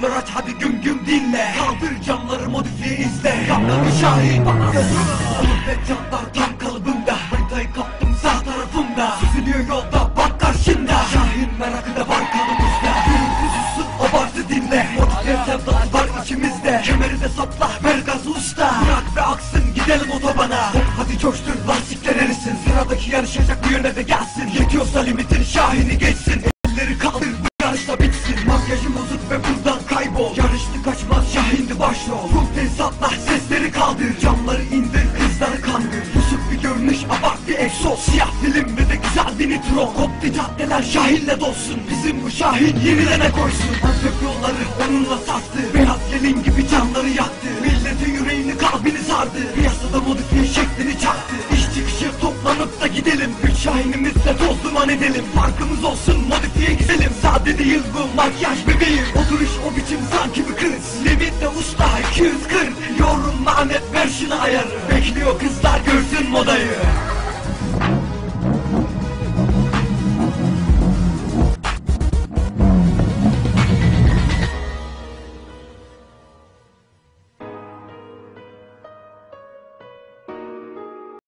Hoparlör aç hadi güm güm dinle. Kaldır camları modifiye izle. Kaptanı Şahin bana. Alıp ve camlar tam kalıbımda. Haritayı kaptım sağ tarafımda. Süzülüyor yolda bak karşında. Şahin merakı da var kanımızda. Gürültü sussun abartı dinle. Modifiye sevdası var içimizde. Kemeri de sapla ver gazı usta. Bırak ve aksın gidelim otobana. Hadi coştur lastikler erisin. Sıradaki yarışacak bir yöne de gelsin. Yetiyorsa limitin Şahin'i geçsin kaybol. Yarıştı kaçmaz Şahin'di başrol. Full tesisatla sesleri kaldır. Camları indir kızları kandır. Pusuk bir görünüş abart bir egzoz Siyah film ve de güzel bir nitro. Koptu caddeler Şahin'le dolsun. Bizim bu Şahin yenilene koysun. Antep yolları onunla sarstı Beyaz gelin gibi canları yaktı. Milletin yüreğini kalbini sardı. Piyasada modifiye şeklini çaktı. İş çıkışı toplanıp da gidelim. Üç Şahin'imizle toz duman edelim. Farkımız olsun önemli değil bu makyaj bebeğim Oturuş o biçim sanki bir kriz Limit de usta 240 Yorum Ahmet ver şunu ayarı. Bekliyor kızlar görsün modayı.